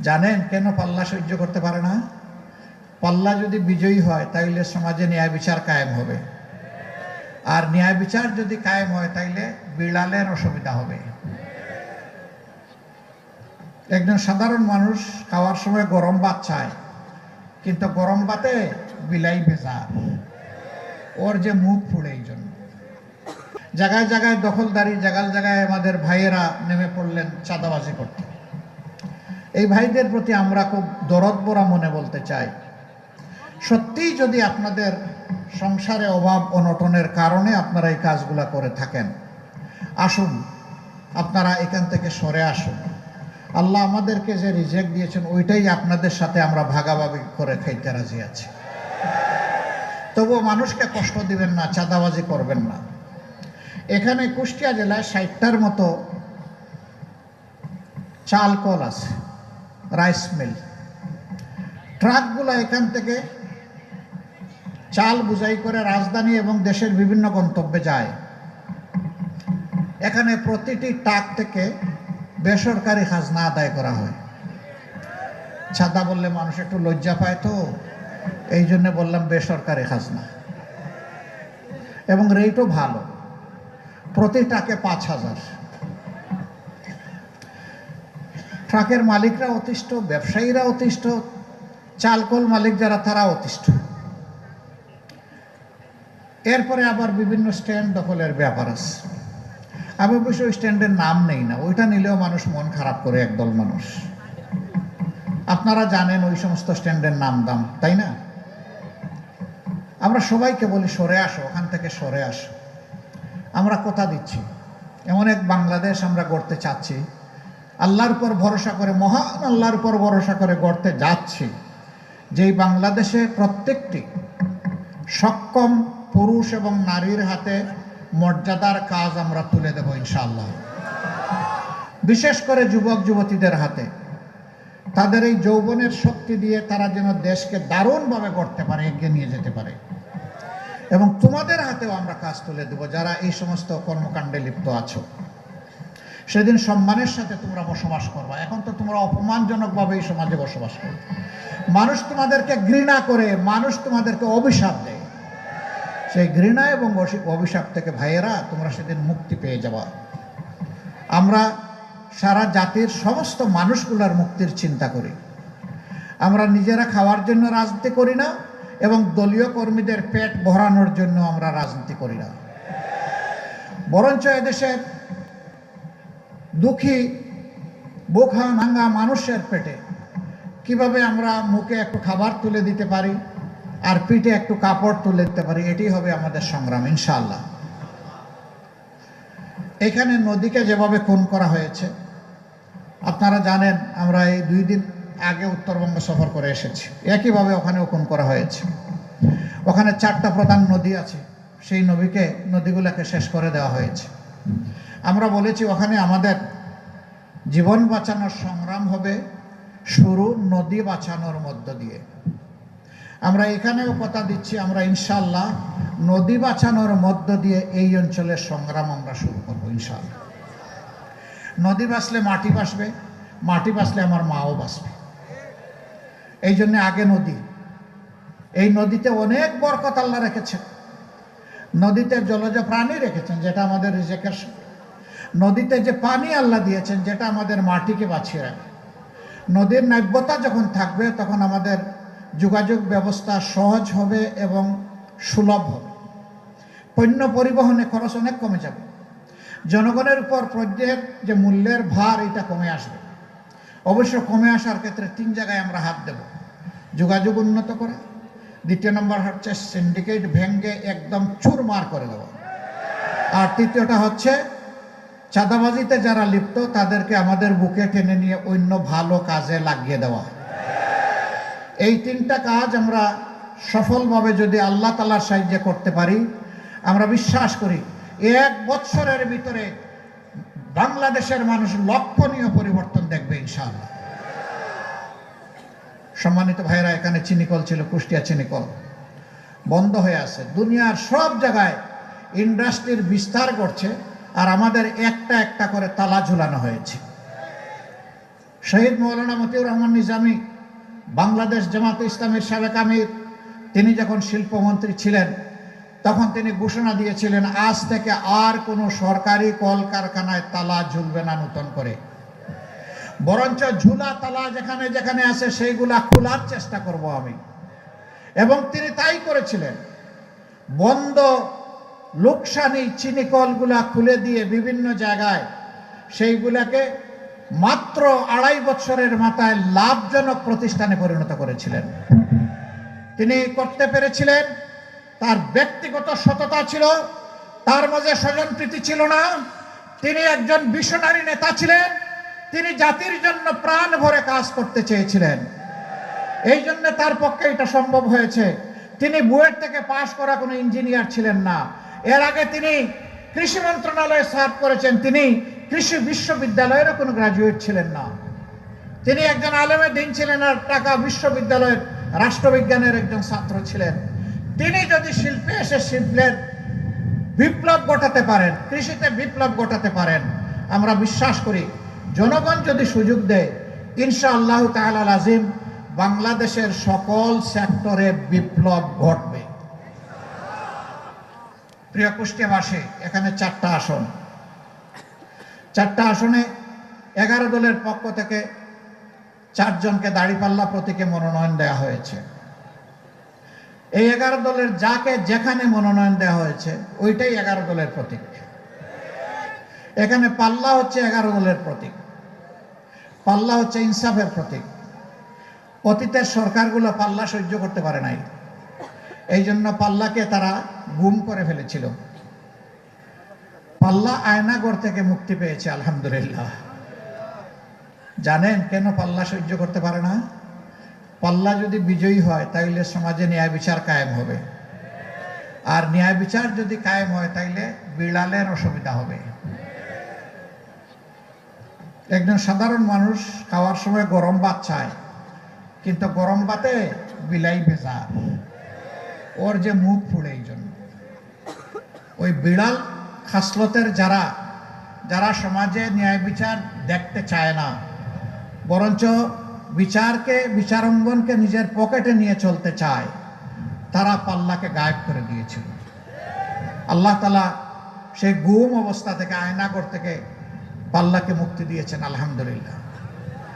জানেন কেন পাল্লা সহ্য করতে পারে না? পাল্লা যদি বিজয়ী হয়, তাইলে সমাজে ন্যায় বিচার কায়েম হবে। আর ন্যায় বিচার যদি কায়েম হয়, তাইলে বিড়ালের অসুবিধা হবে। একজন সাধারণ মানুষ খাওয়ার সময় গরম ভাত চায়, কিন্তু গরম ভাতে বিলাই ভেজা ওর যে মুখ ফুড়ে এই জন্য। জায়গায় জায়গায় দখলদারি, জায়গায় জায়গায় আমাদের ভাইয়েরা নেমে পড়লেন চাঁদাবাজি করতে। এই ভাইদের প্রতি আমরা খুব দরদ বরা মনে বলতে চাই। সত্যিই যদি আপনাদের সংসারে অভাব, অনটনের কারণে আপনারা এই কাজগুলা করে থাকেন, আসুন, আপনারা এখান থেকে সরে আসুন। আল্লাহ আমাদেরকে যে রিজেক্ট দিয়েছেন, ওইটাই আপনাদের সাথে আমরা ভাগাভাগি করে খাইতে রাজি আছি। তবুও মানুষকে কষ্ট দিবেন না, চাঁদাবাজি করবেন না। এখানে কুষ্টিয়া জেলায় ষাটটার মতো চাল কল আছে। Rice mill. ট্রাকগুলো এখান থেকে চাল বুঝাই করে রাজধানী এবং দেশের বিভিন্ন গন্তব্যে যায়। এখানে প্রতিটি ট্রাক থেকে বেসরকারি খাজনা আদায় করা হয়। ছাদা বললে মানুষ একটু লজ্জা পায় তো, এই জন্য বললাম বেসরকারি খাজনা। এবং রেটও ভালো। প্রতি ট্রাকে পাঁচ হাজার। ট্রাকের মালিকরা অতিষ্ঠ, ব্যবসায়ীরা অতিষ্ঠ, চালকল মালিক যারা তারা অতিষ্ঠ। এরপরে আবার বিভিন্ন স্ট্যান্ড দখলের ব্যাপার আছে। আমি অবশ্য ওই স্ট্যান্ডের নাম নেই না, ওইটা নিলেও মানুষ মন খারাপ করে, একদল মানুষ। আপনারা জানেন ওই সমস্ত স্ট্যান্ডের নাম দাম, তাই না? আমরা সবাইকে বলি, সরে আসো, ওখান থেকে সরে আসো। আমরা কথা দিচ্ছি। এমন এক বাংলাদেশ আমরা গড়তে চাচ্ছি আল্লাহর উপর ভরসা করে, মহান আল্লাহর উপর ভরসা করে গড়তে যাচ্ছি। যেই বাংলাদেশে প্রত্যেকটি সক্ষম পুরুষ এবং নারীর হাতে মর্যাদার কাজ আমরা তুলে দেব ইনশাআল্লাহ। বিশেষ করে যুবক, যুবতীদের হাতে। তাদের এই যৌবনের শক্তি দিয়ে তারা যেন দেশকে দারুণভাবে গড়তে পারে, এগিয়ে নিয়ে যেতে পারে। এবং তোমাদের হাতেও আমরা কাজ তুলে দেব যারা এই সমস্ত কর্মকাণ্ডে লিপ্ত আছো। সেদিন সম্মানের সাথে তোমরা বসবাস করবা এখন তো তোমরা অপমানজনকভাবে এই সমাজে বসবাস করো। মানুষ তোমাদেরকে ঘৃণা করে, মানুষ তোমাদেরকে অভিশাপ দেয়। সেই ঘৃণা এবং অভিশাপ থেকে ভাইয়েরা, তোমরা সেদিন মুক্তি পেয়ে যাবা। আমরা সারা জাতির সমস্ত মানুষগুলোর মুক্তির চিন্তা করি। আমরা নিজেরা খাওয়ার জন্য রাজনীতি করি না এবং দলীয় কর্মীদের পেট ভরানোর জন্য আমরা রাজনীতি করি না। বরঞ্চ এদেশের দুঃখী, বোখা নাঙ্গা মানুষের পেটে। কীভাবে আমরা মুখে একটু খাবার তুলে দিতে পারি আর পিঠে একটু কাপড় তুলে দিতে পারি, এটি হবে আমাদের সংগ্রাম ইনশাল্লাহ এখানে নদীকে যেভাবে খুন করা হয়েছে, আপনারা জানেন, আমরা এই দুই দিন আগে উত্তরবঙ্গ সফর করে এসেছি। একইভাবে ওখানেও খুন করা হয়েছে। ওখানে চারটা প্রধান নদী আছে, সেই নদীকে, নদীগুলোকে শেষ করে দেওয়া হয়েছে। আমরা বলেছি ওখানে আমাদের জীবন বাঁচানোর সংগ্রাম হবে শুরু নদী বাঁচানোর মধ্য দিয়ে। আমরা এখানেও কথা দিচ্ছি, আমরা ইনশাল্লাহ নদী বাঁচানোর মধ্য দিয়ে এই অঞ্চলের সংগ্রাম আমরা শুরু করব ইনশাল্লাহ নদী বাঁচলে মাটি বাঁচবে, মাটি বাঁচলে আমার মাও বাঁচবে। এই জন্যে আগে নদী। এই নদীতে অনেক বরকত আল্লাহ রেখেছেন। নদীতে জলজ প্রাণী রেখেছেন, যেটা আমাদের রিজেকের নদীতে যে পানি আল্লাহ দিয়েছেন, যেটা আমাদের মাটিকে বাঁচিয়ে রাখে। নদীর নাব্যতা যখন থাকবে, তখন আমাদের যোগাযোগ ব্যবস্থা সহজ হবে এবং সুলভ হবে। পণ্য পরিবহনে খরচ অনেক কমে যাবে। জনগণের উপর প্রত্যেক যে মূল্যের ভার, এটা কমে আসবে। অবশ্য কমে আসার ক্ষেত্রে তিন জায়গায় আমরা হাত দেব। যোগাযোগ উন্নত করা। দ্বিতীয় নম্বর হচ্ছে সিন্ডিকেট ভেঙ্গে একদম চুরমার করে দেওয়া। আর তৃতীয়টা হচ্ছে চাঁদাবাজিতে যারা লিপ্ত, তাদেরকে আমাদের বুকে টেনে নিয়ে অন্য ভালো কাজে লাগিয়ে দেওয়া। এই তিনটা কাজ আমরা সফলভাবে যদি আল্লাহ তালার সাহায্যে করতে পারি, আমরা বিশ্বাস করি এক বৎসরের ভিতরে বাংলাদেশের মানুষ লক্ষণীয় পরিবর্তন দেখবে ইনশাআল্লাহ। সম্মানিত ভাইরা এখানে চিনিকল ছিল, কুষ্টিয়া চিনিকল। বন্ধ হয়ে আছে। দুনিয়ার সব জায়গায় ইন্ডাস্ট্রির বিস্তার করছে আর আমাদের একটা একটা করে তালা ঝুলানো হয়েছে। শহীদ মৌলানা মতিউর রহমান নিজামী, বাংলাদেশ জামাত ইসলামের সাবেক আমির, তিনি যখন শিল্পমন্ত্রী ছিলেন, তখন তিনি ঘোষণা দিয়েছিলেন, আজ থেকে আর কোনো সরকারি কলকারখানায় তালা ঝুলবে না নতুন করে। বরঞ্চ ঝুলা তালা যেখানে যেখানে আছে, সেইগুলা খোলার চেষ্টা করব আমি। এবং তিনি তাই করেছিলেন। বন্ধ লোকসানি চিনি কলগুলা খুলে দিয়ে বিভিন্ন জায়গায় সেইগুলাকে মাত্র আড়াই বছরের মাথায় লাভজনক প্রতিষ্ঠানে পরিণত করেছিলেন। তিনি করতে পেরেছিলেন, তার ব্যক্তিগত সততা ছিল, তার মাঝে স্বজনপ্রীতি ছিল না, তিনি একজন বিশনারী নেতা ছিলেন, তিনি জাতির জন্য প্রাণ ভরে কাজ করতে চেয়েছিলেন। এই জন্য তার পক্ষে এটা সম্ভব হয়েছে। তিনি বুয়েট থেকে পাশ করা কোনো ইঞ্জিনিয়ার ছিলেন না। এর আগে তিনি কৃষি মন্ত্রণালয়ে সার্ভ করেছেন। তিনি কৃষি বিশ্ববিদ্যালয়েরও কোনো গ্রাজুয়েট ছিলেন না। তিনি একজন আলেমে দিন ছিলেন আর ঢাকা বিশ্ববিদ্যালয়ের রাষ্ট্রবিজ্ঞানের একজন ছাত্র ছিলেন। তিনি যদি শিল্পে এসে শিল্পের বিপ্লব ঘটাতে পারেন, কৃষিতে বিপ্লব ঘটাতে পারেন, আমরা বিশ্বাস করি জনগণ যদি সুযোগ দেয় ইনশা আল্লাহ তাআলা আজিম, বাংলাদেশের সকল সেক্টরে বিপ্লব ঘটবে। প্রিয় কুষ্টিয়াবাসী এখানে চারটা আসন। চারটা আসনে এগারো দলের পক্ষ থেকে চারজনকে দাড়িপাল্লা প্রতীকে মনোনয়ন দেওয়া হয়েছে। এই এগারো দলের যাকে যেখানে মনোনয়ন দেওয়া হয়েছে, ওইটাই এগারো দলের প্রতীক। এখানে পাল্লা হচ্ছে এগারো দলের প্রতীক। পাল্লা হচ্ছে ইনসাফের প্রতীক। অতীতের সরকারগুলো পাল্লা সহ্য করতে পারে নাই। এই জন্য পাল্লাকে তারা গুম করে ফেলেছিল। পাল্লা আয়নাগর থেকে মুক্তি পেয়েছে, আলহামদুলিল্লাহ। জানেন কেন পাল্লা সহ্য করতে পারে না? পাল্লা যদি বিজয়ী হয়, তাইলে সমাজে ন্যায় বিচার কায়েম হবে। আর ন্যায় বিচার যদি কায়েম হয়, তাইলে বিড়ালের অসুবিধা হবে। একজন সাধারণ মানুষ খাওয়ার সময় গরম ভাত চায়, কিন্তু গরম ভাতে বিলাই ভেজা ওর যে মুখ ফুড়ে এই জন্য। ওই বিড়াল খাসলতের যারা যারা সমাজে ন্যায় বিচার দেখতে চায় না, বরঞ্চ বিচারকে, বিচারঙ্গনকে নিজের পকেটে নিয়ে চলতে চায়, তারা পাল্লাকে গায়েব করে দিয়েছিল। আল্লাহ তালা সেই গুম অবস্থা থেকে, আয়নাগর থেকে পাল্লাকে মুক্তি দিয়েছেন, আলহামদুলিল্লাহ।